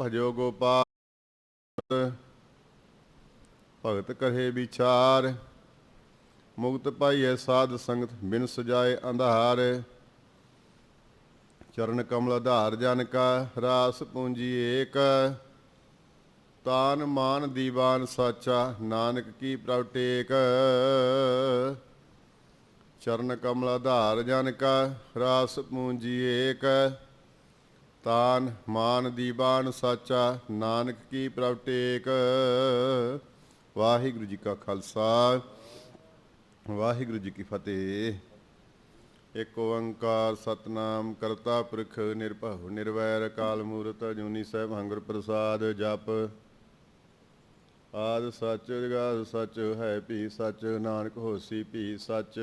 ਭਜੋ ਗੋਪਾਲ, ਭਗਤ ਕਰੇ ਵਿਚਾਰ, ਮੁਕਤ ਪਾਈਐ ਸਾਧ ਸੰਗਤ ਬਿਨ ਸਜਾਏ ਅੰਧਾਰ। ਚਰਨ ਕਮਲ ਆਧਾਰ ਜਨ ਕਾ ਰਾਸ ਪੂੰਜੀ ਏਕ। ਤਾਨ ਮਾਨ ਦੀਵਾਨ ਸਾਚਾ ਨਾਨਕ ਕੀ ਪ੍ਰਗਟੇਕ ਚਰਨ ਕਮਲ ਆਧਾਰ ਜਨ ਕਾ ਰਾਸ ਪੂੰਜੀ ਏਕ। ਤਾਨ ਮਾਨ ਦੀਵਾਨ ਸਾਚਾ, ਨਾਨਕ ਕੀ ਪ੍ਰਭ ਟੇਕ। ਵਾਹਿਗੁਰੂ ਜੀ ਕਾ ਖਾਲਸਾ, ਵਾਹਿਗੁਰੂ ਜੀ ਕੀ ਫਤਿਹ। ਇਕ ਓੰਕਾਰ ਸਤਨਾਮ ਕਰਤਾ ਪੁਰਖ ਨਿਰਭਉ, ਨਿਰਵੈਰ ਅਕਾਲ ਮੂਰਤ ਅਜੂਨੀ ਸਹਿਬ ਹੰਗਰ ਪ੍ਰਸਾਦ ਜਪ। ਆਦ ਸੱਚ, ਜਗਾਦ ਸੱਚ, ਹੈ ਭੀ ਸੱਚ, ਨਾਨਕ ਹੋਸੀ ਭੀ ਸੱਚ।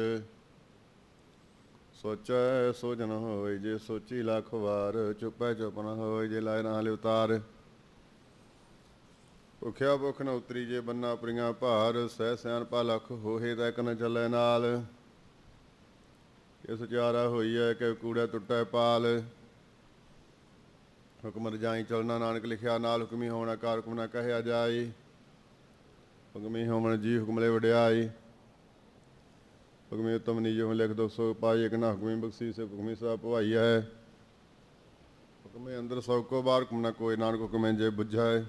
ਸੋਚੈ ਸੋ ਜਨ ਹੋਇ, ਜੇ ਸੋਚੀ ਲੱਖ ਵਾਰ, ਚੁੱਪੈ ਚੁੱਪ ਨ ਹੋਏ ਜੇ ਲਾਇ ਨਾ ਉਤਾਰ। ਭੁਖਿਆ ਭੁਖ ਨ ਉਤਰੀ, ਜੇ ਬੰਨਾ ਪਰੀਆਂ ਭਾਰ, ਸਹਿ ਸਿਆਣਪਾ ਲਖ ਹੋਏ ਤਾਂ ਇੱਕ ਚੱਲੇ ਨਾਲ। ਇਸ ਚਾਰਾ ਹੋਈ ਹੈ ਕਿ ਕੂੜਾ ਟੁੱਟੈ ਪਾਲ। ਹੁਕਮ ਰਜਾਈ ਚਲਣਾ ਨਾਨਕ ਲਿਖਿਆ, ਨਾਲ ਹੁਕਮੀ ਹੋਣਾ ਕਾਰ ਹੁਕਮ ਨਾ ਕਹਿਆ ਜਾਈ। ਹੁਕਮੀ ਹੋਵਣ ਜੀ ਹੁਕਮਲੇ ਵਡਿਆਈ। ਹੁਕਮੀ ਉਤਮ ਨਿਜੋ ਲਿਖ ਦੋ ਸੋ ਪਾਈ ਇੱਕ ਨਾ ਬਖਸ਼ੀ ਸੇ ਹੁਕਮੀ ਸਾ ਭਵਾਈ ਹੈ। ਹੁਕਮੇ ਅੰਦਰ ਸਭ ਕੋ ਬਾਹਰ ਹੁਕਮ ਨਾ ਕੋਈ, ਨਾਨਕ ਹੁਕਮੇ ਜੇ ਬੁਝਾਏ।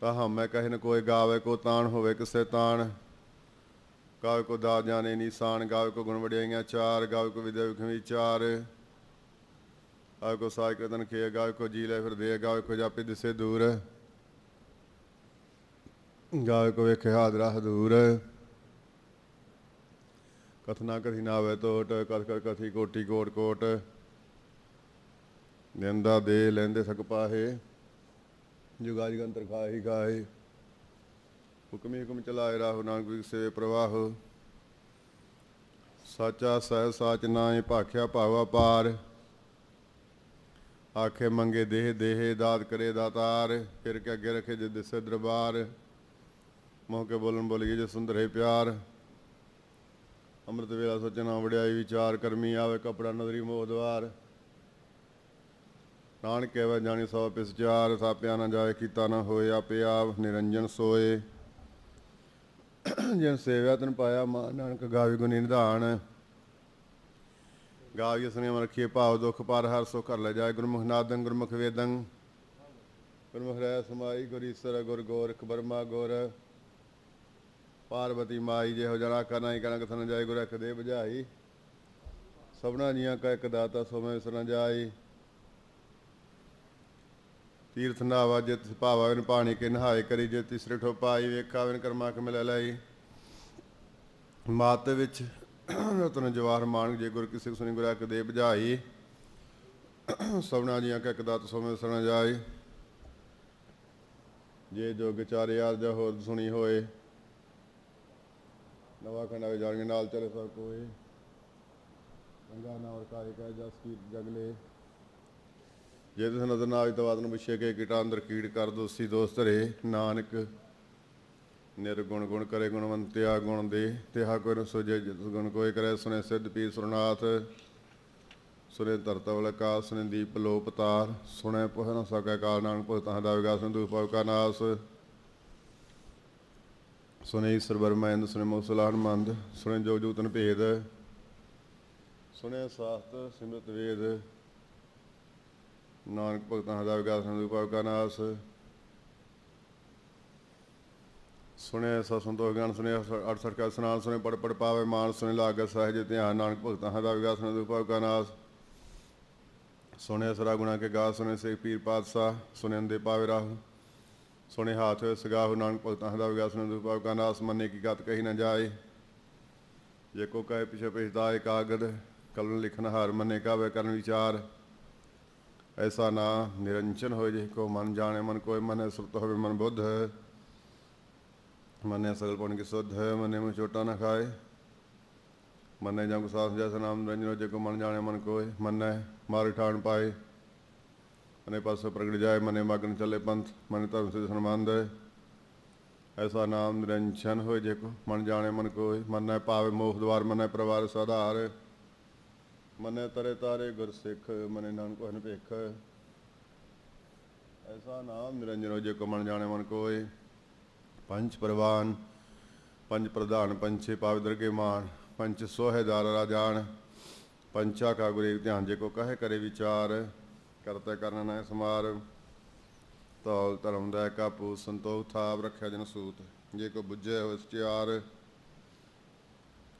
ਤਾਂ ਹਮੈ ਕਹੇ ਨ ਕੋਈ ਗਾਵੇ ਕੋ ਤਾਣ ਹੋਵੇ ਕਿਸੇ ਤਾਣ। ਗਾਵੇ ਕੋ ਦਾ ਜਾਣੇ ਨਿਸ਼ਾਨ, ਗਾਵੇ ਕੋ ਗੁਣ ਵਡਿਆਈਆਂ ਚਾਰ, ਗਾਵੇ ਕੋ ਵਿਦਿਆ ਵਿਖਮੀ ਚਾਰ। ਗਾਵੇ ਕੋ ਸਾਜ ਕਤਨ ਖੇ, ਗਾਵੇ ਕੋ ਜੀ ਲੈ ਫਿਰ ਦੇ, ਗਾਵੇ ਕੋ ਜਾਪੇ ਦਿਸੇ ਦੂਰ। ਗਾਵੇ ਕੋ ਵੇਖੇ ਹਾਦਰਾ ਹਦੂਰ। ਕਥਨਾ ਕਥੀ ਨਾ ਆਵੇ ਟੋਟ ਕਥ ਕਰ ਕਥੀ ਕੋਟੀ ਕੋਟ ਕੋਟ ਨਿੰਦਾ ਦੇ ਲੈਂਦੇ ਸਕ ਪਾਹੇ ਜੁਗਾ ਜਗੰਤਰ ਖਾਹੀ ਖਾਹੀ ਹੁਕਮੀ ਹੁਕਮ ਚਲਾਏ ਰਾਹੁ ਨਾਨਕ ਵਿਗ ਸੇਵੇ ਪ੍ਰਵਾਹ ਸਾਚਾ ਸਹਿ ਸਾਚ ਨਾਏ ਭਾਖਿਆ ਭਾਵਾ ਪਾਰ ਆਖੇ ਮੰਗੇ ਦੇਹ ਦੇਹ ਦਾਤ ਕਰੇ ਦਾਤਾਰ ਫਿਰ ਕੇ ਅੱਗੇ ਰਖੇ ਜੇ ਦਿਸੇ ਦਰਬਾਰ ਮੋਹ ਕੇ ਬੋਲਣ ਬੋਲੀਏ ਜੇ ਸੁੰਦਰ ਹੈ ਪਿਆਰ ਅੰਮ੍ਰਿਤ ਵੇਲਾ ਸੋਚਣਾ ਵਡਿਆਈ ਵਿਚਾਰ ਕਰਮੀ ਆਵੇ ਕਪੜਾ ਨਦਰੀ ਮੋਹ ਦਵਾਰ। ਨਾਨਕ ਕਹਿਵੇ ਜਾਣੀ ਸਭ ਪਿਸ ਚਾਰ, ਸਾਪਿਆ ਨਾ ਜਾਏ ਕੀਤਾ ਨਾ ਹੋਏ ਆਪੇ ਆਪ, ਨਿਰੰਜਨ ਸੋਏ। ਜਿਨ ਸੇਵਿਆ ਤਨ ਪਾਇਆ ਮਾ ਨਾਨਕ ਗਾਵੀ ਗੁਣੀ ਨਿਧਾਨ। ਗਾਵੀ ਸੁਨੇ ਮਨ ਰਖੀਏ ਭਾਵ ਦੁਖ ਪਰ ਹਰ ਸੋ ਕਰ ਲੈ ਜਾਏ ਗੁਰਮੁਖ ਨਾਦੰ, ਗੁਰਮੁਖ ਵੇਦੰ। ਗੁਰਮੁਖ ਰਹਿ ਸਮਾਈ ਗੁਰੀਸਰ ਗੁਰ ਗੋਰਖ ਬਰਮਾ ਗੁਰ। ਪਾਰਵਤੀ ਮਾਈ ਜੇ ਹੋ ਜਣਾ ਕਰਨਾ ਹੀ ਕਣਕ ਥਨ ਜਾਏ ਗੁਰ ਦੇ ਬੁਝਾਈ। ਸਭਨਾ ਜੀਆਂ ਕਾ ਇੱਕ ਦਾਤਾ ਸੋ ਮੈਂ ਜਾਈ। ਤੀਰਥ ਨਾਵਾ ਜਿਤ ਭਾਵਾ ਵਿਨ ਪਾਣੀ ਕੇ ਨਹਾਏ ਕਰੀ, ਜੇ ਤਿਸਰੇ ਠੋ ਵੇਖਾ ਵਿਨ ਕਰਮਾ ਕੇ ਮਿਲ ਲਈ। ਮਾਤ ਵਿੱਚ ਰਤਨ ਜਵਾਹਰ ਮਾਨਕ ਜੇ ਗੁਰ ਕਿਸੇ ਸੁਣੀ ਗੁਰਾ ਕੇ ਦੇ ਬੁਝਾਈ। ਸਭਨਾ ਜੀਆਂ ਕਾ ਇੱਕ ਦਾਤ ਸੋ ਮੈਂ ਵਿਸਰਨ ਜਾਈ। ਜੇ ਜੋ ਵਿਚਾਰੇ ਆਰ ਜਾ ਹੋਰ ਸੁਣੀ ਹੋਏ। ਨਵਾਂ ਖੰਡਾ ਵਿੱਚ ਜਾਣਗੇ, ਨਾਲ ਚਲੇ ਸਭ ਕੋਏ ਗੰਗਾ ਨਾਵਰ ਕਾਇ ਕਾ ਜਗਲੇ। ਜੇ ਤੁਸੀਂ ਨਜ਼ਰ ਨਾ ਆਈ ਤਾਂ ਬਾਤ ਨੂੰ ਪੁੱਛੇ ਕਿ ਕੀਟਾ ਅੰਦਰ ਕੀੜ ਕਰ ਦੋਸੀ ਦੋਸਤ ਰੇ ਨਾਨਕ। ਨਿਰਗੁਣ ਗੁਣ ਕਰੇ ਗੁਣਵੰਤਿਆ ਗੁਣ ਦੇ ਤਿਹਾ ਕੋਈ ਨ ਸੋਜੇ ਜਿਤ ਗੁਣ ਕੋਈ ਕਰੇ ਸੁਨੇ ਸਿੱਧ ਪੀ ਸੁਰਨਾਥ। ਸੁਨੇ ਤਰਤਵਲ ਕਾ ਸੁਨੇ ਦੀਪ ਲੋਪ ਤਾਰ ਸੁਨੇ ਪੁਹ ਨ ਸਕੈ ਕਾਲ, ਨਾਨਕ ਭਗਤਾਂ ਦਾ ਵਿਗਾਸ ਸੰਦੂਪ ਪਵ ਕਾ ਨਾਸ। ਸੁਨੇ ਈਸ਼ਰ ਬਰਮੈਂਦ ਸੁਨੇ ਮੋਸਲਾਨ ਮੰਦ ਸੁਨੇ ਜੋ ਤਨ ਭੇਦ ਸੁਨੇ ਸਾਸਤ ਸਿਮਰਤ ਵੇਦ, ਨਾਨਕ ਭਗਤਾਂ ਦਾ ਵਿਗਾਸ ਸੰਦੂਪ ਪਵ ਕਾ ਨਾਸ ਸੁਣੇ ਸਾ ਸੰਤੋਖ ਗਿਆਨ ਸੁਣੇ ਅਠ ਸਠ ਕਾ ਸਨਾਨ ਸੁਣੇ ਪੜ ਪੜ ਪਾਵੇ ਮਾਨ ਸੁਣੇ ਲਾਗੈ ਸਹਿਜ ਧਿਆਨ, ਨਾਨਕ ਭਗਤਾਂ ਦਾ ਵਿਗਾਸ ਸੰਦੂਪ ਕਾ ਨਾਸ ਸੁਣੇ ਸਰਾ ਗੁਣਾ ਕੇ ਗਾ ਸੁਣੇ ਸੇ ਪੀਰ ਪਾਤਸ਼ਾਹ ਸੁਣੇ ਅੰਦੇ ਪਾਵੇ ਰਾਹ ਸੁਣੇ ਹਾਥ ਸਗਾਹੁ ਨਾਨਕ ਭਗਤਾਂ ਦਾ ਵਿਗਾਸ ਸੰਦੂਪ ਪਵ ਕਾ ਨਾਸ ਮੰਨੇ ਕੀ ਗਤ ਕਹੀ ਨਾ ਜਾਏ। ਜੇ ਕੋ ਕਹੇ ਪਿਛੇ ਪਿਛਦਾ ਇਕਾਗਦ ਕਲਨ ਲਿਖਨ ਹਾਰ ਮੰਨੇ ਕਾਵੇ ਕਰਨ ਵਿਚਾਰ। ਐਸਾ ਨਾ ਨਿਰੰਜਨ ਹੋਏ ਜੇ ਕੋ ਮਨ ਜਾਣੇ, ਮਨ ਕੋਈ ਮਨ ਸੁਰਤ ਹੋਵੇ ਮਨ ਬੁੱਧ। ਮਨੇ ਸਗਲ ਪਣ ਕੀ ਸੁਧ, ਮਨੇ ਮੁ ਛੋਟਾ ਨਾ ਖਾਏ। ਮਨੇ ਜੰਗ ਸਾਸ ਜੈਸਾ ਨਾਮ ਨਿਰੰਜਨ ਜੇ ਕੋ ਮਨ ਜਾਣੇ, ਮਨ ਕੋਏ, ਮਨੇ ਮਾਰ ਠਾਣ ਪਾਏ। ਮਨੇ ਪਾਸ ਪ੍ਰਗਟ ਜਾਏ, ਮਨੇ ਮਗਨ ਚੱਲੇ ਪੰਥ, ਮਨੇ ਧਰਮ ਸੇ ਸਨਮਾਨਦ ਐਸਾ ਨਾਮ ਨਿਰੰਜਨ ਹੋਏ ਜੇ ਕੋ, ਮਨ ਜਾਣੇ ਮਨ ਕੋਏ, ਮਨੈ ਪਾਵੇ ਮੋਖ ਦਵਾਰ, ਮਨੈ ਪਰਿਵਾਰ ਸਧਾਰ। ਮਨੈ ਤਰੇ ਤਾਰੇ ਗੁਰ ਸਿੱਖ, ਮਨੇ ਨਾਨਕ ਹਨ ਭੇਖ। ਐਸਾ ਨਾਮ ਨਿਰੰਜਨ ਹੋਏ ਜੇ ਕੋ, ਮਨ ਜਾਣੇ ਮਨ ਕੋਏ। ਪੰਜ ਪ੍ਰਵਾਨ, ਪੰਜ ਪ੍ਰਧਾਨ ਪੰਛੇ ਪਾਵਿਦਰ ਕੇ ਮਾਨ ਪੰਚ ਸੋਹੇਦਾਰ ਰਾਜਾਨ ਪੰਚਾ ਕਾ ਗੁਰੇ ਧਿਆਨ ਜੇ ਕੋ ਕਹੇ ਕਰੇ ਵਿਚਾਰ। ਕਰਤਾ ਕਰਨ ਨਾ ਸਮਾਰ ਤੌਲ ਧਰਮ ਦਾ ਕਾਪੂ ਸੰਤੋਖ ਥਾਪ ਰੱਖਿਆ ਜਨ ਸੂਤ। ਜੇ ਕੋ ਬੁੱਝੇ ਹੋ ਸਚਿਆਰ,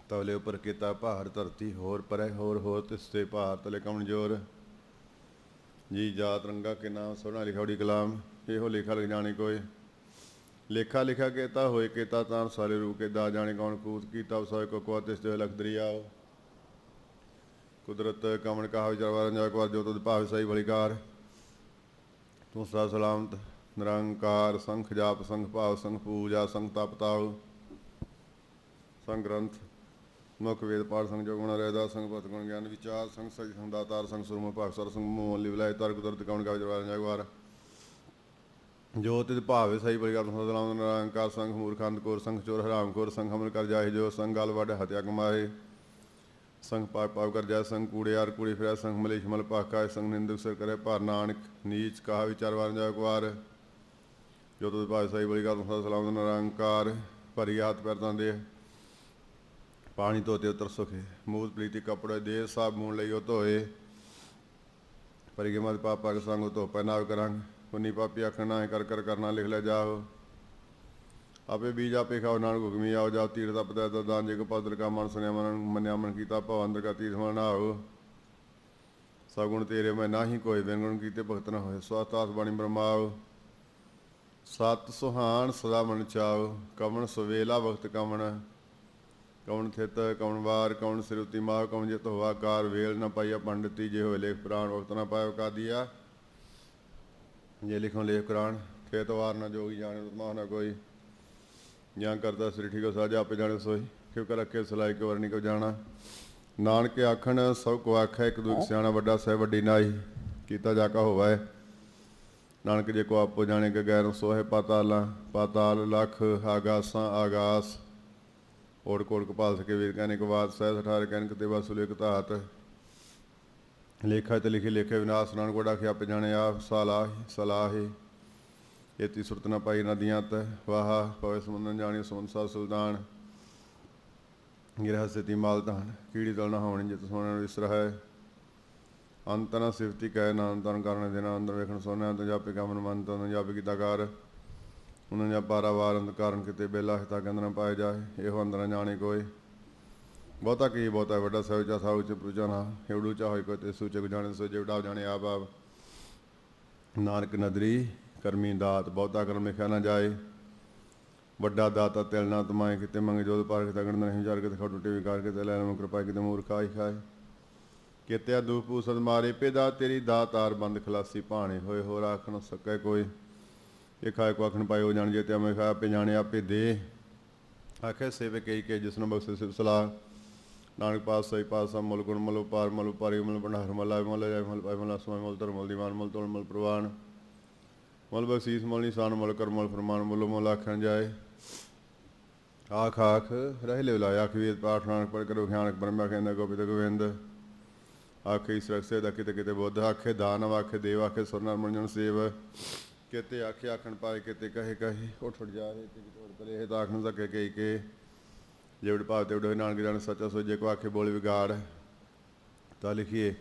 ਤਵਲੇ ਉਪਰ ਕੀਤਾ ਭਾਰ ਧਰਤੀ ਹੋਰ ਪਰੇ ਹੋਰ ਹੋਰ ਤਿਸਤੇ ਭਾਰ ਤਲੇ ਕਮਣ ਜੋਰ। ਜੀ ਜਾਤ ਰੰਗਾ ਕੇ ਨਾਮ ਸੋਹਣਾ ਲਿਖਾਉੜੀ ਕਲਾਮ, ਇਹੋ ਲੇਖਾ ਲਿਖ ਜਾਣੇ ਕੋਈ ਲੇਖਾ ਲਿਖਾ ਕੇਤਾ ਹੋਏ ਕੇਤਾ ਤਾਂ ਸਾਰੇ ਰੂਪ ਕੇ ਦਾ ਜਾਣੇ ਕੌਣ ਕੂਤ ਕੀਤਾ, ਸੋਏ ਕੋ ਕੋ ਤਿਸ ਲਖ ਦਰਿਆਓ। ਕੁਦਰਤ ਕਮਣ ਕਹਾ ਵਿਚਾਰ ਵਾਰਨ ਜਾ ਕੋ ਜੋ ਤੁਧ ਭਾਵ ਸਹੀ ਬਲਿਕਾਰ। ਤੂੰ ਸਦਾ ਸਲਾਮਤ, ਨਿਰੰਕਾਰ, ਸੰਖ ਜਾਪ, ਸੰਖ ਭਾਵ, ਸੰਖ ਪੂਜਾ, ਸੰਖ ਤਪ ਤਾਉ ਸੰਗ ਗ੍ਰੰਥ, ਮੁਖ ਵੇਦ ਪਾਠ, ਸੰਗ ਜੋਗਣਾ ਰਹਿਦਾ, ਸੰਗ ਪਤ ਗੁਣ ਗਿਆਨ ਵਿਚਾਰ, ਸੰਗ ਸਜ ਸੰਗ ਸੰਗ ਸੁਰਮ ਭਾਗ, ਸਰ ਸੰਗ ਮੋਹ ਲਿਵਲਾਇ ਤਰ ਕੁਦਰਤ ਕਮਣ ਕਾ ਵਿਚਾਰ ਵਾਰਨ ਜਾ ਜੋ ਤਿਤ ਭਾਵੇ ਸਹੀ ਬਲਿਕਾਰ, ਤੂੰ ਸਦਾ ਸਲਾਮਤ, ਨਿਰੰਕਾਰ ਸੰਖ ਮੂਰਖੰਦ ਕੋਰ ਸੰਖ ਚੋਰ ਹਰਾਮ ਕੋਰ ਸੰਖ ਹਮਲ ਕਰ ਜਾਏ ਜੋ, ਸੰਗ ਗਲ ਵੱਡ ਹਤਿਆ ਕਮਾਏ ਸੰਗ ਪਾਪ ਪਾਪ ਕਰ ਜਾ ਸੰਗ ਕੂੜਿਆਰ ਕੂੜੀ ਫਿਰੈ, ਸੰਗ ਮਲੇਸ਼ ਮਲ ਪਾਕਾ ਸੰਗ ਨਿੰਦਕ ਸਰ ਕਰੇ ਭਰ ਨਾਨਕ, ਨੀਚ ਕਹਾ ਵਿਚਾਰ ਵਾਰ ਜਾ ਕੁਆਰ। ਜੋ ਤੁਧ ਭਾਵੇ ਸਹੀ ਬਲੀ ਕਰ ਤੁਮ ਸਲਾਮ ਨਿਰੰਕਾਰ ਭਰੀ ਹੱਥ ਪੈਰ ਤਾਂ ਦੇ ਪਾਣੀ ਧੋਤੇ ਉਤਰ ਸੁਖੇ, ਮੂਤ ਪ੍ਰੀਤੀ ਕਪੜੇ ਦੇ, ਸਾਬ ਮੂਣ ਲਈ ਉਹ ਧੋਏ। ਪਰਿਗੇ ਮਤ ਪਾਪ ਪਾਕ ਸੰਗ ਧੋ, ਪਹਿਨਾਵ ਕਰਾਂਗ। ਪੁੰਨੀ ਪਾਪੀ ਆਖਣਾ ਹੈ ਕਰ ਕਰ ਕਰਨਾ, ਲਿਖ ਲੈ ਜਾਓ। ਆਪੇ ਬੀਜ ਆਪੇ ਖਾਓ, ਨਾਨਕ ਹੁਕਮੀ ਆਓ ਜਾ ਤੀਰ ਦਾ ਪਤਾ ਦਾ ਦਾਨ ਜੇ ਕੋ ਪਦਰ ਕਾ ਮਨ ਸੁਨਿਆ ਮਨ ਮੰਨਿਆ ਮਨ ਕੀਤਾ, ਭਵ ਅੰਦਰ ਕਾ ਤੀਰ ਮਨ ਆਓ ਸਗੁਣ ਤੇਰੇ ਮੈਂ ਨਾਹੀ ਕੋਈ ਵਿੰਗਣ ਕੀਤੇ ਭਗਤ ਨਾ ਹੋਏ। ਸਵਾਤਾਸ ਬਾਣੀ ਬ੍ਰਹਮਾਓ ਸਤ ਸੁਹਾਨ ਸਦਾ ਮਨ ਚਾਓ। ਕਵਣ ਸਵੇਲਾ ਵਕਤ ਕਵਣ ਕਵਣ ਥਿਤ ਕਵਣ ਵਾਰ ਕਵਣ ਸਿਰੁਤੀ ਮਾ ਕਵਣ ਜਿਤ ਹੋਆ ਕਾਰ ਵੇਲ ਨਾ ਪਾਈਆ ਪੰਡਤੀ ਜੇ ਹੋਏ ਲੇਖ ਪ੍ਰਾਣ ਵਕਤ ਨਾ ਪਾਇਓ ਕਾਦੀਆ। ਜੇ ਲਿਖੋ ਲੇਖ ਕੁਰਾਨ ਖੇਤ ਵਾਰ ਨਾ ਜੋਗੀ ਜਾਣੇ ਉਤਮਾ ਨਾ ਕੋਈ। ਜਾਂ ਕਰਦਾ ਸ੍ਰੀ ਠੀਕ ਸਾਜਾ ਆਪੇ ਜਾਣੇ ਸੋਈ ਕਿਉ ਕਰ ਰੱਖੇ ਸਲਾਈ ਕੋ ਵਰਨੀ ਕੋ ਜਾਣਾ। ਨਾਨਕ ਆਖਣ ਸਭ ਕੋ ਆਖੈ ਇੱਕ ਦੂਜੇ ਸਿਆਣਾ ਵੱਡਾ ਸਹਿ ਵੱਡੀ ਨਾਈ ਕੀਤਾ ਜਾ ਕਾ ਹੋਵੇ। ਨਾਨਕ ਜੇ ਕੋ ਆਪੋ ਜਾਣੇ ਕਿ ਗੈਰ ਸੋਹੇ ਪਾਤਾਲਾ ਪਾਤਾਲ ਲਖ ਆਗਾਸਾਂ ਆਗਾਸ। ਓੜ ਕੋੜ ਕਪਾਲ ਸਕੇ ਵੀਰ ਕਹਿੰਨੇ ਕੋ ਬਾਤ ਸਹਿ ਸਠਾਰ ਕਹਿਨ ਕਿਤੇ ਬਸੁਲ ਇਕ ਧਾਤ। ਲੇਖਾ ਤੇ ਲਿਖੇ ਲੇਖੇ ਵਿਨਾਸ਼ ਨਾਨਕ ਕੋਡਾ ਖਿਆ ਆਪੇ ਜਾਣੇ ਆਪ ਸਲਾਹ ਸਲਾਹੀ। ਇਤੀ ਸੁਰਤ ਨਾ ਪਾਈ ਨਦੀਆਂ ਤੇ ਵਾਹ ਪਵੇ ਸਮੁੰਦਨ ਜਾਣੀ ਸਮੁੰਸਾ ਸੁਲਤਾਨ। ਗਿਰਹ ਸਤੀ ਮਾਲ ਧਾਨ, ਕੀੜੀ ਦਲ ਨਾ ਹੋਣੀ ਜਿਤ ਸੋਣਾ ਵਿਸਰ ਹੈ। ਅੰਤ ਨਾ ਸਿਫਤੀ ਕਹਿ ਨਾਮ ਤਨ ਕਰਨ ਦੇਣਾ, ਅੰਦਰ ਵੇਖਣ ਸੋਨਾ ਤੇ ਜਾਪੇ ਕਮਨ ਮਨ ਤਨ ਜਾਪੇ ਕੀਤਾ ਕਰ। ਉਹਨਾਂ ਜਾਂ ਪਾਰਾਵਾਰ ਅੰਧ ਕਾਰਨ ਕਿਤੇ ਬੇਲਾ ਹਿਤਾ ਕਹਿੰਦ ਨਾ ਪਾਇਆ ਜਾਏ, ਇਹੋ ਅੰਦਰ ਜਾਣੇ ਕੋਈ। ਬਹੁਤਾ ਕੀ ਬਹੁਤਾ, ਵੱਡਾ ਸਹਿਜਾ ਸਾਉ ਚ ਪ੍ਰੁਜਨਾ ਏਵੜੂ ਚਾ ਹੋਈ ਕੋਈ ਤੇ ਸੂਚਕ ਜਾਣੇ ਸੋ ਜਿਵੜਾ ਜਾਣੇ ਆਪ ਆਪ। ਨਾਨਕ ਨਦਰੀ ਕਰਮੀ ਦਾਤ, ਬਹੁਤਾ ਕਰਮ ਲਿਖਿਆ ਨਾ ਜਾਏ। ਵੱਡਾ ਦਾਤਾ ਤਿਲ ਨਾ ਤਮਾਏ, ਕਿਤੇ ਮੰਗ ਜੋਦ ਪਾਰ, ਕਿਤੇ ਗਣ ਨਹੀਂ ਵਿਚਾਰ, ਕਿਤੇ ਖਟੂ ਟੀਵੀ ਕਰ, ਕਿਤੇ ਲੈ ਲਵਾਂ ਕਿਰਪਾ, ਕਿਤੇ ਮੂਰਖ ਆਈ ਖਾਏ। ਕਿਤੇ ਦੂਪੂ ਸਦ ਮਾਰੇ ਪਿਦਾ ਤੇਰੀ ਦਾਤਾਰ ਬੰਦ ਖਲਾਸੀ ਭਾਣੇ ਹੋਏ, ਹੋਰ ਆਖ ਨਾ ਸਕੇ ਕੋਈ। ਇਹ ਖਾਏ ਕੋ ਆਖਣ ਪਾਇਓ ਜਾਣ ਜੇ ਤੇ ਮੈਂ ਖਾ ਆਪੇ ਜਾਣੇ, ਆਪੇ ਦੇ। ਆਖੇ ਸੇਵੇ ਕਈ ਕੇ ਜਿਸ ਨੂੰ ਬਖਸ਼ੇ ਸਿਵ ਸਲਾਹ। ਨਾਨਕ ਪਾਸ ਸਹੀ ਪਾਸਾ ਮੁਲ ਗੁਣ, ਮਲ ਉਪਾਰ, ਮਲ ਉਪਾਰੀ, ਮਲ ਭੰਡਾਰ, ਮਲ ਆਇ ਮਲ ਜਾਇ ਮਲ ਪਾਇ ਮਲ ਅਸਮਾ ਮਲ ਧਰ ਮਲ ਦੀਵਾਨ, ਮਲ ਤੋਲ, ਮਲ ਪ੍ਰਵਾਨ। ਮਲ ਬਖਸ਼ੀਸ ਮਲ ਨਿਸ਼ਾਨ ਮਲ ਕਰ ਫਰਮਾਨ, ਮਲ ਮਲ ਆਖਣ ਜਾਏ। ਆਖ ਆਖ, ਰਹਿ ਲੈ ਲਾਇਆ ਆਖ ਵੇਦ ਪਾਠ ਨਾਨਕ ਪਰ ਕਰੋ ਖਿਆਨਕ ਬ੍ਰਹਮਾ ਕਹਿੰਦਾ, ਗੋਬਿੰਦ ਗੋਬਿੰਦ। ਆਖੇ ਇਸ ਰਖਸੇ ਦਾ ਕਿਤੇ ਕਿਤੇ ਬੁੱਧ, ਆਖੇ ਦਾਨਵ, ਆਖੇ ਦੇਵ, ਆਖੇ ਸੁਰਨਰ ਮਨਜਨ ਸੇਵ। ਕਿਤੇ ਆਖੇ ਆਖਣ ਪਾਏ, ਕਿਤੇ ਕਹੇ ਕਹੇ ਉਠ ਉਠ ਜਾਏ ਤੇ ਕਿਤੇ ਹੋਰ ਕਰੇ, ਇਹ ਤਾਂ ਆਖ ਸਕੇ ਕਈ ਕੇ ਜਿਵੜ ਭਾਵ ਤੇ ਉਡੇ ਨਾਨਕ ਜਾਣ ਸੱਚਾ ਸੋਜੇ ਕੋ ਆਖੇ ਬੋਲ ਵਿਗਾੜ। ਤਾਂ ਲਿਖੀਏ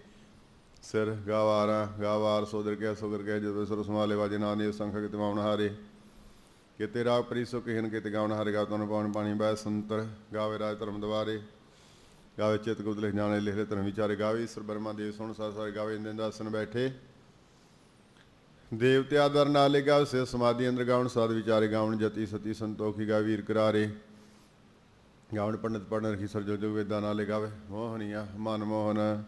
ਸਿਰ ਗਾਵਾਰਾ, ਗਾਵਾਰ ਸੋਦਰ ਕੇ ਸੋਦਰ ਕੇ ਜਦੋਂ ਸਰ ਸਮਾਲੇ ਵਾਜੇ, ਨਾਂ ਦੇ ਸੰਖ ਕਿਤੇ ਮਾਉਣ ਹਾਰੇ। ਕਿਤੇ ਰਾਗ ਪ੍ਰੀਸੋ ਕਹਿਨ ਕਿਤੇ ਗਾਉਣ ਹਾਰੇ, ਗਾ ਤਨ ਪਾਉਣ ਪਾਣੀ ਬੈ ਸੰਤਰ, ਗਾਵੇ ਰਾਜ ਧਰਮ ਦਵਾਰੇ। ਗਾਵੇ ਚਿਤ ਗੁਪਤ ਲਿਖ ਜਾਣੇ, ਲਿਖ ਲੈ ਧਰਮ ਵਿਚਾਰੇ। ਗਾਵੇ ਈਸ਼ਰ ਬਰਮਾ ਦੇਵ ਸੁਣ ਸਾਰ ਸਾਰ, ਗਾਵੇ ਇੰਦਨ ਦਾਸਨ ਬੈਠੇ। ਦੇਵਤੇ ਆਦਰ ਨਾਲੇ ਗਾਵੇ ਸੇ ਸਮਾਧੀ ਅੰਦਰ ਗਾਉਣ, ਸਾਧ ਵਿਚਾਰੇ ਗਾਉਣ, ਜਤੀ ਸਤੀ ਸੰਤੋਖੀ ਗਾ ਵੀਰ ਕਰਾਰੇ। ਗਾਉਣ ਪੰਡਤ ਪੜਨ ਰਖੀ ਸਰਜੋ ਜੋ ਵੇਦਾਂ ਨਾਲੇ ਗਾਵੇ ਮੋਹਨੀਆ ਮਨ ਮੋਹਨ।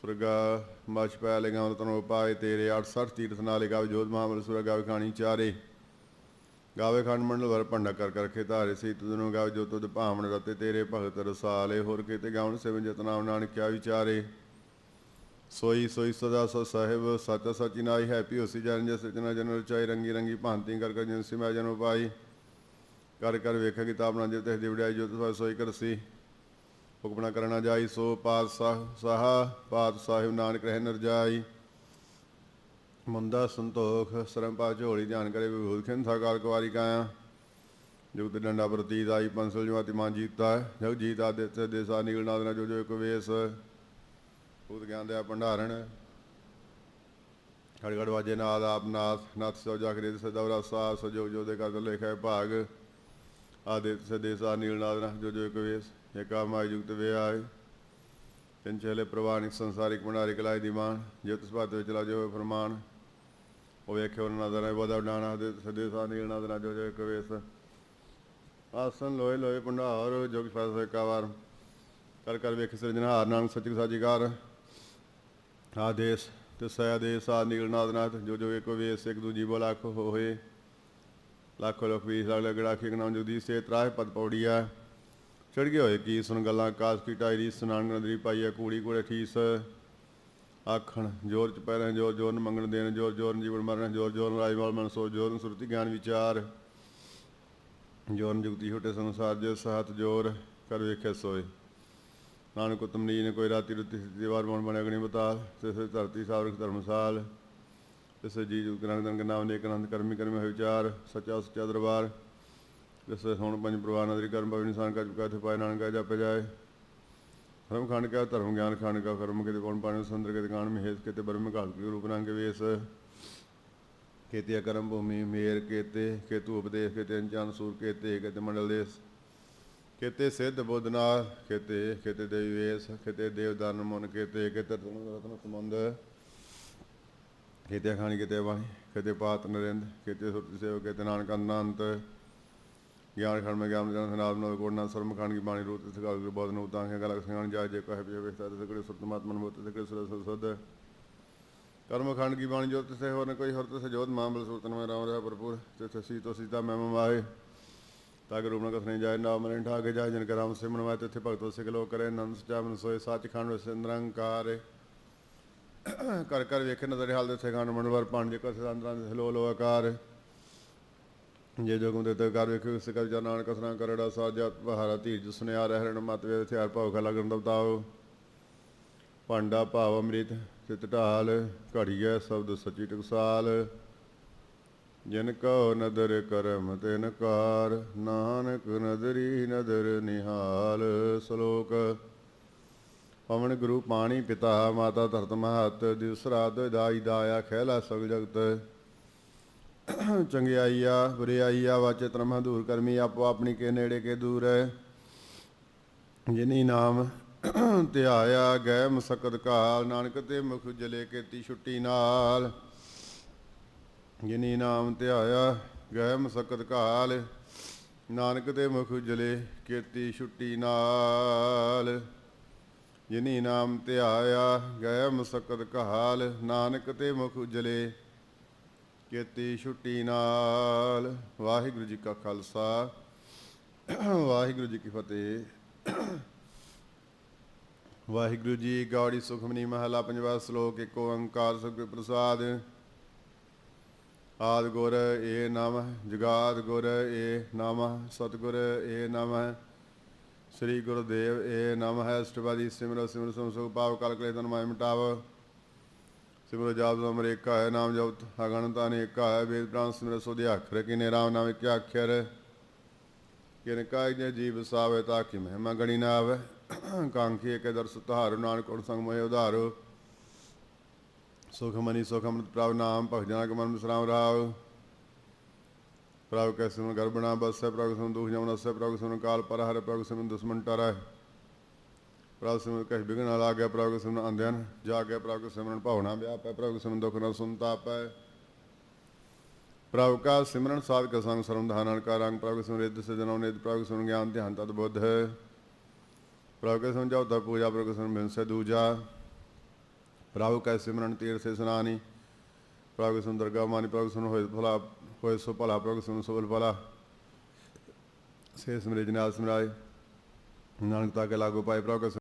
ਸੁਰਗਾ ਮਛ ਪੈ ਲੈ ਗਾਵਨ ਤਨੋ ਪਾਏ ਤੇਰੇ 68 ਤੀਰਥ ਨਾਲੇ ਗਾਵੇ ਜੋਤ ਮਹਾਮਲ ਸੁਰ ਗਾਵੇ ਖਾਣੀ ਚਾਰੇ। ਗਾਵੇ ਖੰਡ ਮੰਡਲ ਵਰ ਭੰਡਾ ਕਰ ਕਰ ਖੇ ਧਾਰੇ ਸੀ ਤੁਧਨੋਂ ਗਾਵੇ ਜੋ ਤੁਧ ਭਾਵਨ ਰਤੇ ਤੇਰੇ ਭਗਤ ਰਸਾਲੇ। ਹੋਰ ਕਿਤੇ ਗਾਵਨ ਸੇਵਨ ਜਤਨਾਮ ਨਾਨਕਿਆ ਵਿਚਾਰੇ। ਸੋਈ ਸੋਈ ਸਦਾ ਸੋ ਸਾਹਿਬ, ਸੱਚ ਸਚੀ ਨਾਈ ਹੈਪੀ ਹੋਸੀ ਜਨ, ਜਸ ਰਚਨਾ ਜਨ ਰਚਾਈ ਰੰਗੀ ਰੰਗੀ ਭਾਂਤੀ ਕਰ ਕਰ ਜਿਨ ਸਿਮਾ ਜਨ ਉਪਾਈ ਕਰ ਕਰ ਵੇਖਿਆ ਕਿਤਾਬ ਨਾ ਜਿਤੇ ਦਿਵੜਾਈ ਜੋ ਤੁਸ ਕਰਸੀ। ਹੁਕਮਣਾ ਕਰਨਾ ਜਾਈ, ਸੋ ਪਾਤਸ਼ਾਹ ਸਾਹਾ ਪਾਤ ਸਾਹਿਬ ਨਾਨਕ ਰਹਿ ਨਰ ਜਾਈ। ਮੰਦਾ ਸੰਤੋਖ ਸਰਮ ਪਾ ਝੋਲੀ ਧਿਆਨ ਕਰੇ, ਵਿਭੂਤ ਖਿੰਨ ਥਾ ਕਾਲ ਕੁਵਾਰੀ ਕਾਇਆ। ਜੁਗਤ ਡੰਡਾ ਪ੍ਰਤੀਤ ਆਈ, ਪੰਸਲ ਜਵਾਤੀ ਮਾਨ ਜੀਤਾ ਜਗ ਜੀਤ ਆਦਿ ਤੇ ਦੇਸਾ ਨਿਗਲ ਨਾਦਨਾ ਜੋ ਜੋ ਇੱਕ ਵੇਸ ਭੂਤ ਗਿਆਨ ਦੇ ਭੰਡਾਰਣ ਖੜ ਵਾਜੇ ਨਾਦ, ਆਪ ਨਾਥ ਸੋ ਜਾ ਕਰੇ ਸਦਵਰਾ ਸਾ ਸਜੋ ਜੋ ਦੇ ਕਰ ਲੇਖਾ ਭਾਗ। ਆਦਿ ਸੇ ਦੇਸਾ ਨਿਗਲ ਨਾਦਨਾ ਜੋ ਜੋ ਇੱਕ ਵੇਸ। ਏਕਾ ਮਾਇ ਜੁਗਤ ਵੇ ਆਏ ਤਿੰਨ ਚਲੇ ਪ੍ਰਵਾਨਿਕ ਸੰਸਾਰਿਕ ਭੰਡਾਰਿਕ ਲਾਇ ਦੀਵਾਨ ਜੇ ਤਿਸ ਬਾਤ ਵਿੱਚ ਲਾ ਜੋ ਫਰਮਾਨ। ਉਹ ਵੇਖੇ ਉਹਨਾਂ ਨਜ਼ਰ ਹੈ ਬਦਾ ਡਾਣਾ, ਦੇ ਜੋ ਆਸਨ ਲੋਏ ਲੋਏ ਭੰਡਾਰ, ਜੋਗ ਫਾਸ ਕਾ ਕਰ ਕਰ ਵੇਖ ਸਿਰਜਣਹਾਰ ਨਾਨਕ ਸੱਚੀ ਸਾਜੀਕਾਰ। ਆਦੇਸ ਤੇ ਸਯ ਦੇਸ ਆ ਨੀਲ ਨਾਥ ਜੋ ਜੋ ਇੱਕ ਵੇਸ, ਇੱਕ ਦੂਜੀ ਬੋ ਲੱਖ ਹੋਏ। ਲੱਖ ਲੱਖ ਵੀ ਲੱਖ ਲਗੜਾ ਖਿਕ ਨਾਮ ਜੁਦੀ ਸੇ ਤਰਾਹ ਪਦ ਪੌੜੀਆ। ਚੜ ਗਏ ਹੋਏ ਕੀ ਸੁਣ ਗੱਲਾਂ, ਕਾਸ ਕੀ ਟਾਇਰੀ ਸਨਾਨ ਨਦਰੀ ਪਾਈਆ ਕੂੜੀ ਕੋਲੇ ਠੀਸ ਆਖਣ, ਜੋਰ ਚ ਪੈਰਾਂ ਜੋਰ ਜੋਰ ਨੂੰ ਮੰਗਣ ਦੇਣ, ਜੋਰ ਜੋਰ ਨੂੰ ਜੀਵਨ ਮਰਨ, ਜੋਰ ਜੋਰ ਨੂੰ ਰਾਜਮਾਲ ਮਨ ਸੋ ਜੋਰ ਨੂੰ ਸੁਰਤੀ, ਗਿਆਨ ਵਿਚਾਰ। ਜੋਰ ਨੂੰ ਜੁਗਤੀ ਛੋਟੇ ਸੰਸਾਰ ਜੇ ਸਹਤ ਜੋਰ ਕਰ ਵੇਖੇ ਸੋਏ। ਨਾਨਕ ਉਤਮ ਨੇ ਕੋਈ ਰਾਤੀ ਰੁੱਤੀ ਦੀਵਾਰ ਵਾਰ ਮਨ ਬਣੇ ਅਗਨੀ ਬਤਾਲ ਤਿਸ ਧਰਤੀ ਸਾਵਰਕ ਧਰਮਸਾਲ ਤਿਸ ਜੀ ਜੁਗ ਰੰਗ ਨਾਮ ਨੇ ਅਨੰਦ ਕਰਮੀ ਕਰਮੇ ਹੋਏ ਵਿਚਾਰ, ਸੱਚਾ ਸੁੱਚਾ ਦਰਬਾਰ। ਜਿਸ ਹੁਣ ਪੰਜ ਪ੍ਰਵਾਨ ਨਦਰੀ ਕਰਮ ਭਵਨ ਨਿਸ਼ਾਨ ਕਾ ਚੁਕਾ ਤੇ ਪਾਏ ਨਾਨਕਾ ਜਪੇ ਜਾਏ। ਧਰਮ ਖੰਡ ਕਾ, ਧਰਮ ਗਿਆਨ ਖੰਡ ਕਾ ਕਰਮ ਕਿਤੇ ਕੌਣ ਪਾਣੇ, ਸੁੰਦਰ ਕਿਤੇ ਕਾਣ ਮਹੇਸ਼ ਕਿਤੇ ਬਰਮ ਘਾਲ ਕੇ ਰੂਪ ਰੰਗ ਵੇਸ। ਕੇਤੇ ਕਰਮ ਭੂਮੀ ਮੇਰ ਕੇਤੇ, ਕੇਤੂ ਉਪਦੇਸ਼ ਕੇਤੇ ਅਨਚਾਨ ਸੂਰ ਕੇਤੇ ਕੇਤੇ ਮੰਡਲ ਦੇਸ। ਕੇਤੇ ਸਿੱਧ ਬੁੱਧਨਾਥ ਕੇਤੇ ਕੇਤੇ ਦੇਵੀ ਵੇਸ, ਕੇਤੇ ਦੇਵਦਾਨ ਮਨ ਕੇਤੇ ਕੇਤੇ ਰਤਨ ਰਤਨ ਸਮੰਦ ਕੇਤੇ ਖਾਣੀ ਕੇਤੇ ਬਾਣੀ, ਕੇਤੇ ਪਾਤ ਨਰਿੰਦ, ਕੇਤੇ ਸੁਰਤ ਸੇਵ ਕੇਤੇ ਨਾਨਕ ਅਨੰਤ। ਗਿਆਨ ਖੰਡ ਮੈਂ ਗਿਆਨ ਜਨ ਸਨਾਦ ਨੋ ਕੋੜਨਾ ਸਰਮ ਖਾਨ ਕੀ ਬਾਣੀ ਰੂਤ ਇਸ ਗੱਲ ਬਹੁਤ ਨੂੰ ਤਾਂ ਕੇ ਗਲਕ ਸੰਗਣ ਜਾ ਜੇ ਕਹੇ ਪਿਛੇ ਵਿਸਤਾਰ ਤੇ ਕਰੇ ਸੁਤਮਾਤ ਮਨ ਮੋਤ ਤੇ ਕਰੇ ਸੁਰ ਸੁਧ। ਕਰਮ ਖੰਡ ਕੀ ਬਾਣੀ ਜੋਤ ਸੇ ਹੋਰ ਨ ਕੋਈ ਹੋਰ ਤੇ ਜੋਤ ਮਾਮਲ ਸੁਤਨ ਮੈਂ ਰਾਮ ਰਹਾ ਭਰਪੂਰ। ਤੇ ਤਸੀ ਤੋ ਸੀਤਾ ਮੈਂ ਮਾਏ ਤਾਂ ਕਿ ਰੂਪਨ ਕਥਨੇ ਜਾਏ ਨਾਮ ਮਰਨ ਠਾਗੇ ਜਾਏ ਜਨ ਕਰਾਮ ਸਿਮਰਨ ਵਾਏ ਤੇ ਭਗਤੋ ਸਿਖ ਲੋ ਕਰੇ ਨੰਦ ਸਚਾਵਨ ਸੋਏ ਸੱਚਖੰਡ ਵਿੱਚ ਨਿਰੰਕਾਰ। ਕਰ ਕਰ ਵੇਖੇ ਨਜ਼ਰ ਹਾਲ ਦੇ ਸੇਗਾਨ ਮੰਡਵਰ ਪੰਜ ਕਸ ਅੰਦਰਾਂ ਦੇ ਹਲੋ ਲੋ ਆਕਾਰ। ਜੇ ਜੋਗਮ ਦੇ ਤੇ ਕਰ ਵੇਖੇ ਉਸ ਕਰ ਜਨਾਨ ਕਸਨਾ ਕਰੜਾ ਸਾਜਾ ਬਹਾਰਾ ਧੀਰਜ ਸੁਨਿਆ ਰਹਿਣ ਮਤ ਵੇ ਹਥਿਆਰ ਭਾਉ ਖਾ ਲਗਨ ਦਬਤਾਓ। ਭਾਂਡਾ ਭਾਵ ਅੰਮ੍ਰਿਤ, ਚਿਤ ਢਾਲ, ਘੜੀਐ ਸ਼ਬਦ ਸਚੀ ਟਕਸਾਲ। ਜਿਨ ਕਉ ਨਦਰ ਕਰਮ ਤਿਨ ਕਾਰ, ਨਾਨਕ ਨਦਰੀ ਨਦਰ ਨਿਹਾਲ ਸ਼ਲੋਕ। ਪਵਨ ਗੁਰੂ ਪਾਣੀ ਪਿਤਾ, ਮਾਤਾ ਧਰਤ ਮਹਤ ਦਿਸਰਾ ਦਾਈ ਦਾਇਆ ਖਹਿਲਾ ਸਗ ਜਗਤ। ਚੰਗਿਆਈਆ ਬੁਰਿਆਈਆ ਵਾਚੇ ਮਹਾਂ ਦੂਰ ਕਰਮੀ ਆਪੋ ਆਪਣੀ ਕੇ ਨੇੜੇ ਕੇ ਦੂਰ ਹੈ ਜਿਨੀ ਨਾਮ ਧਿਆਇਆ ਗਏ ਮਸਕਤ ਕਾਲ, ਨਾਨਕ ਤੇ ਮੁਖ ਜਲੇ ਕੀਤੀ ਛੁੱਟੀ ਨਾਲ। ਜਿਨੀ ਨਾਮ ਧਿਆਇਆ ਗਏ ਮਸਕਤ ਕਾਲ, ਨਾਨਕ ਤੇ ਮੁਖ ਜਲੇ ਕੀਤੀ ਛੁੱਟੀ ਨਾਲ। ਜਿਨੀ ਨਾਮ ਧਿਆਇਆ ਗਏ ਮਸਕਤ ਕਾਲ, ਨਾਨਕ ਤੇ ਮੁਖ ਜਲੇ ਕੀਤੀ ਛੁੱਟੀ ਨਾਲ। ਵਾਹਿਗੁਰੂ ਜੀ ਕਾ ਖਾਲਸਾ। ਵਾਹਿਗੁਰੂ ਜੀ ਕੀ ਫਤਿਹ। ਵਾਹਿਗੁਰੂ ਜੀ ਗਾੜੀ ਸੁਖਮਨੀ ਮਹਲਾ, ਪੰਜਵਾ ਸ਼ਲੋਕ, ਏਕ ਓੰਕਾਰ, ਸਤਿਗੁਰ ਪ੍ਰਸਾਦ। ਆਦ ਗੁਰ ਏ ਨਮ ਜਗਾਦ ਗੁਰ ਏ ਨਮ ਸਤਿਗੁਰ ਏ ਨਮ ਸ੍ਰੀ ਗੁਰਦੇਵ ਏ ਨਮ ਹੈ ਅਸ਼ਟਪਦੀ ਸਿਮਰ ਸਿਮਰ ਸਮ ਸੁਖ ਪਾਵ ਕਲ ਕਲੇ ਤਨ ਮਾਇ ਮਿਟਾਵ। ਸਿਮਰ ਜਾਪ ਅਮਰ ਏਕਾ ਹੈ, ਨਾਮ ਜਪਤ ਅਗਣਤਾ ਅਨੇਕਾ ਹੈ, ਵੇਦ ਪ੍ਰਾਨ ਸਿਮਰ ਸੋਧਿ ਅਖਰ ਕਿਨੇ ਰਾਮ ਨਾਮ ਇੱਕ ਅਖਰ ਕਿਨ ਕਾਇ ਜੇ ਜੀਵ ਸਾਵੇ ਤਾਂ ਕਿ ਮਹਿਮਾ ਗਣੀ ਨਾ ਆਵੇ ਕਾਂਖੀ ਕੇ ਦਰਸ ਧਾਰ, ਨਾਨਕ ਕੋਣ ਸੰਗ ਮੋਹਿ ਉਧਾਰੋ। ਸੁਖ ਮਨੀ ਸੁਖ ਅੰਮ੍ਰਿਤ ਪ੍ਰਭ ਨਾਮ ਭਗ ਜਨਾ ਕਮਨ ਵਿਸਰਾਮ ਰਾਵ ਪ੍ਰਭ ਕੈ ਸਿਮਨ ਗਰਬਣਾ ਬਸੈ, ਪ੍ਰਭ ਸਿਮਨ ਦੁਖ ਜਮਨ ਅਸੈ, ਪ੍ਰਭ ਸਿਮਨ ਕਾਲ ਪਰ ਹਰ ਪ੍ਰਭ ਸਿਮਨ ਦੁਸ਼ਮਨ ਟਰੈ ਪ੍ਰਭ ਸਿਮਨ ਕਹਿ ਬਿਗਨ ਲਾ ਗਿਆ ਪ੍ਰਭ ਸਿਮਨ ਅੰਧਿਆਨ ਜਾ ਗਿਆ ਪ੍ਰਭ ਸਿਮਰਨ ਭਾਵਨਾ ਵਿਆਪੈ, ਪ੍ਰਭ ਸਿਮਨ ਦੁਖ ਨ ਸੁਨਤਾਪੈ ਪ੍ਰਭ ਕਾ ਸਿਮਰਨ ਸਾਧ ਕਾ ਸੰਗ ਸਰਮ ਧਾਨਨ ਕਾ ਰੰਗ, ਪ੍ਰਭ ਸਿਮਨ ਰਿੱਧ ਸਜਨੋ ਨਿਧ, ਪ੍ਰਭ ਸਿਮਨ ਗਿਆਨ ਧਿਆਨ ਤਤ ਬੁੱਧ ਪ੍ਰਭ ਕੇ ਸਮਝਾਉ ਤਾ ਪੂਜਾ, ਪ੍ਰਭ ਸਿਮਰਨ ਬਿਨ ਸੇ ਦੂਜਾ। ਪ੍ਰਭ ਕੈ ਸਿਮਰਨ ਤੀਰ ਸੇ ਸੁਨਾਨੀ, ਪ੍ਰਭ ਸਿਮਰਨ ਦਰਗਾ ਮਾਨੀ, ਪ੍ਰਭ ਸਿਮਰਨ ਹੋਏ ਭਲਾ, ਹੋਏ ਸੋ ਭਲਾ, ਪ੍ਰਭ ਸਿਮਰਨ ਸੋ ਬਲ ਭਲਾ। ਸੇ ਸਿਮਰੇ ਜਨਾਲ ਸਿਮਰਾਏ, ਨਾਨਕ ਤਾ ਕੇ ਲਾਗੂ ਪਾਏ, ਪ੍ਰਭ ਕੈ